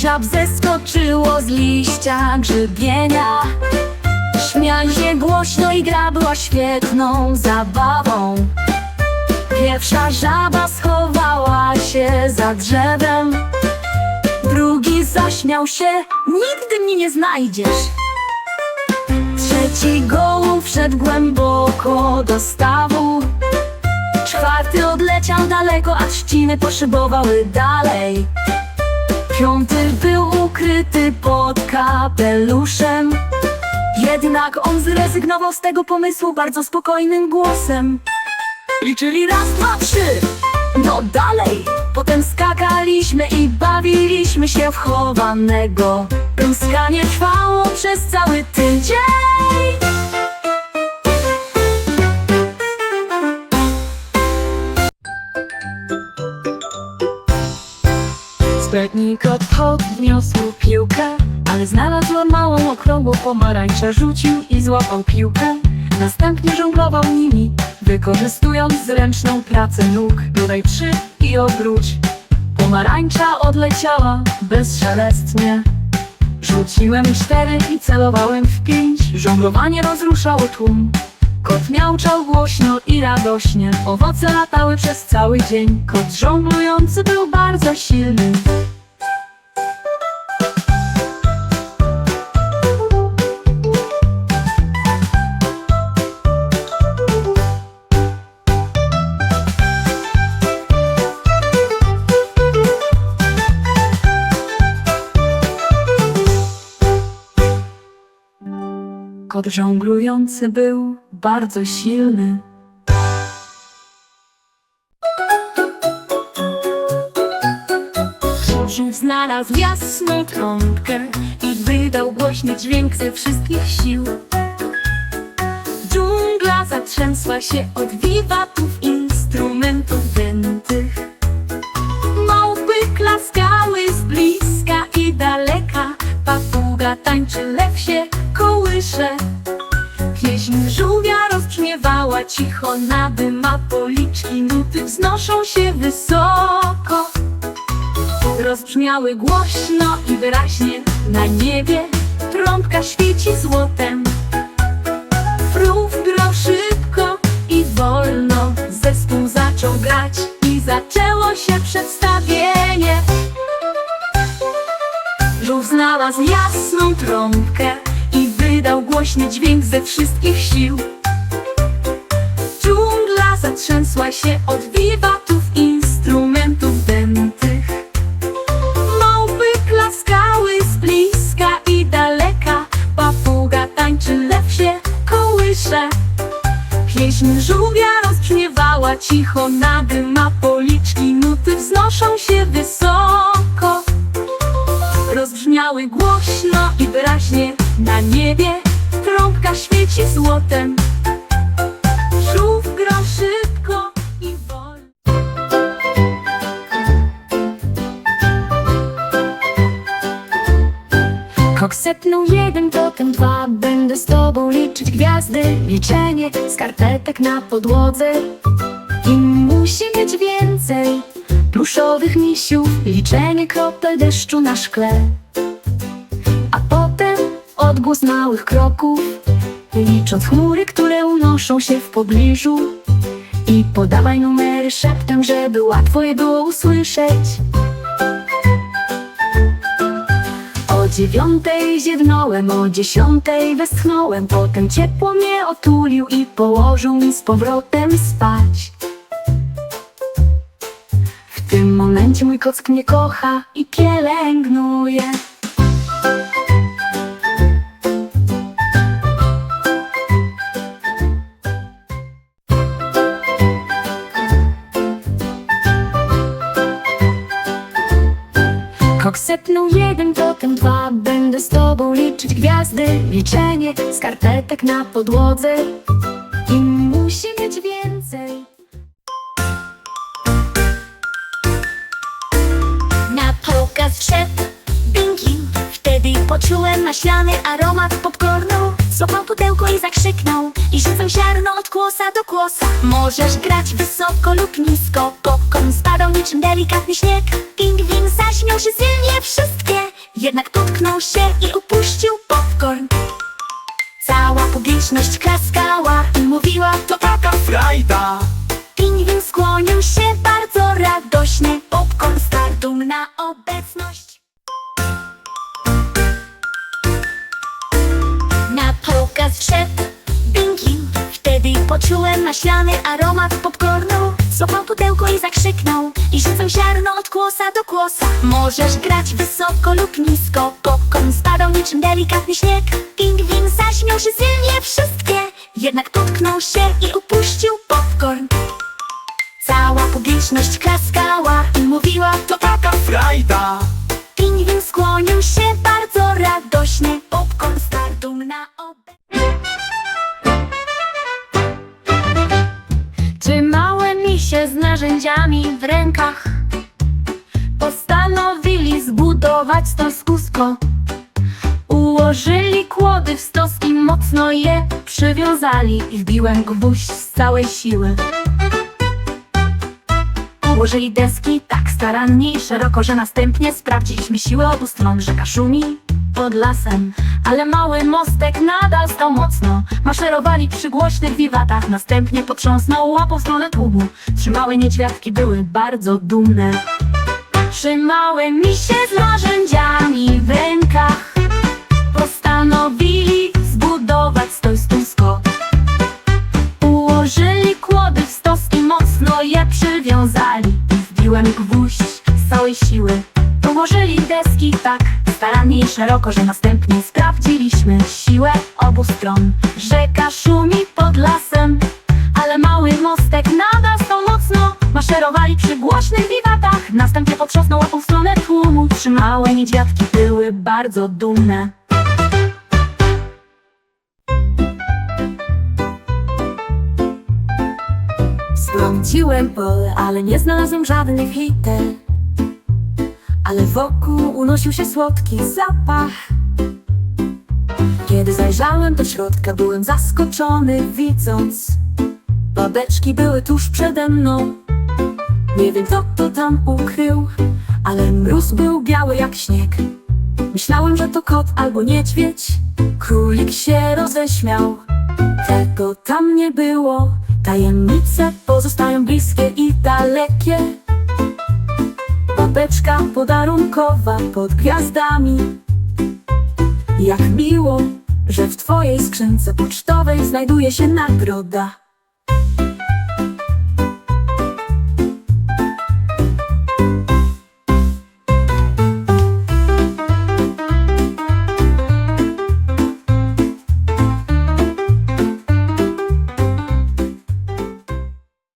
żab zeskoczyło z liścia grzybienia. Śmiali się głośno i gra była świetną zabawą. Pierwsza żaba schowała się za drzewem. Drugi zaśmiał się, nigdy mnie nie znajdziesz. Trzeci gołąb wszedł głęboko do stawu. Czwarty odleciał daleko, a trzciny poszybowały dalej Piąty był ukryty pod kapeluszem. Jednak on zrezygnował z tego pomysłu bardzo spokojnym głosem. Liczyli raz, dwa, trzy, no dalej. Potem skakaliśmy i bawiliśmy się w chowanego. Pluskanie trwało przez cały tydzień Sprytny kot podniósł piłkę Ale znalazł małą, okrągłą pomarańczę Rzucił i złapał piłkę. Następnie żonglował nimi Wykorzystując zręczną pracę nóg. Dodaj trzy i obróć. Pomarańcza odleciała bezszelestnie. Rzuciłem cztery i celowałem w pięć. Żonglowanie rozruszało tłum. Kot miauczał głośno i radośnie. Owoce latały przez cały dzień. Kot żonglujący był bardzo silny Kot żonglujący był bardzo silny Żółw znalazł jasną trąbkę i wydał głośny dźwięk ze wszystkich sił. Dżungla zatrzęsła się od wiwatów instrumentów dętych. Małpy klaskały z bliska i daleka, papuga tańczy, lew się cicho, nadyma policzki, nuty wznoszą się wysoko. Rozbrzmiały głośno i wyraźnie na niebie Trąbka świeci złotem. Frów grał szybko i wolno Zespół zaczął grać i zaczęło się przedstawienie. Żółw znalazł jasną trąbkę i wydał głośny dźwięk ze wszystkich sił Dżungla zatrzęsła się od wiwatów instrumentów dętych. Małpy klaskały z bliska i daleka Papuga tańczy, lew się kołysze. Pieśń żółwia rozbrzmiewała cicho Nadyma policzki, nuty wznoszą się wysoko. Rozbrzmiały głośno i wyraźnie na niebie Trąbka świeci złotem Grał szybko i wolno. Kok setnął jeden, potem dwa. Będę z tobą liczyć gwiazdy. Liczenie skarpetek na podłodze. I musi być więcej Pluszowych misiów. Liczenie kropel deszczu na szkle. A potem odgłos małych kroków. Licząc chmury, które unoszą się w pobliżu. I podawaj numery szeptem, żeby łatwo je było usłyszeć. O dziewiątej ziewnąłem, o dziesiątej westchnąłem. Potem ciepło mnie otulił i położył mi z powrotem spać. W tym momencie mój kock mnie kocha i pielęgnuje Setnął jeden, potem dwa Będę z tobą liczyć gwiazdy. Liczenie skarpetek na podłodze. I musi być więcej. Na pokaz wszedł Binki. Wtedy poczułem maślany aromat popcornu Złapał pudełko i zakrzyknął I rzucał ziarno od kłosa do kłosa. Możesz grać wysoko lub nisko Popcorn spadał niczym delikatny śnieg. Pingwin zaśmiał się silnie Wszystkie Jednak potknął się i upuścił popcorn. Cała publiczność klaskała i mówiła to taka Frajda, Pingwin skłonił się bardzo radośnie Popcorn starł dumna obecność maślany aromat popcornu. Złapał pudełko i zakrzyknął I rzucał ziarno od kłosa do kłosa. Możesz grać wysoko lub nisko. Popcorn spadał niczym delikatny śnieg. Pingwin zaśmiał się silnie wszystkie. Jednak potknął się i upuścił popcorn. Cała publiczność klaskała i mówiła to taka frajda, Pingwin skłonił się bardzo radośnie. Popcorn starł dumna obecność z narzędziami w rękach. Postanowili zbudować stoskusko Ułożyli kłody w stos i mocno je przywiązali I wbiłem gwóźdź z całej siły. Ułożyli deski tak starannie i szeroko, że następnie sprawdziliśmy siłę obu stron Rzeka szumi pod lasem, ale mały mostek nadal stał mocno. Maszerowali przy głośnych wiwatach, następnie potrząsnął łapą w stronę tłumu. Trzy małe niedźwiadki były bardzo dumne. Trzymały misie z narzędziami w rękach. Postanowili zbudować stoisko. Ułożyli kłody w stos i mocno je przywiązali. Wbiłem gwóźdź z całej siły. Ułożyli deski tak starannie i szeroko, że następnie sprawdziliśmy siłę obu stron. Rzeka szumi pod lasem, ale mały mostek nadal stał mocno. Maszerowali przy głośnych wiwatach Następnie potrząsnął łapą w stronę tłumu Trzy małe niedźwiadki były bardzo dumne. Sprawdziłem pole, ale nie znalazłem żadnych liter Ale wokół unosił się słodki zapach. Kiedy zajrzałem do środka, byłem zaskoczony widząc Babeczki były tuż przede mną. Nie wiem kto to tam ukrył Ale mróz był biały jak śnieg. Myślałem, że to kot albo niedźwiedź. Królik się roześmiał. Tego tam nie było. Tajemnice pozostają bliskie i dalekie Babeczka podarunkowa pod gwiazdami. Jak miło, że w twojej skrzynce pocztowej znajduje się nagroda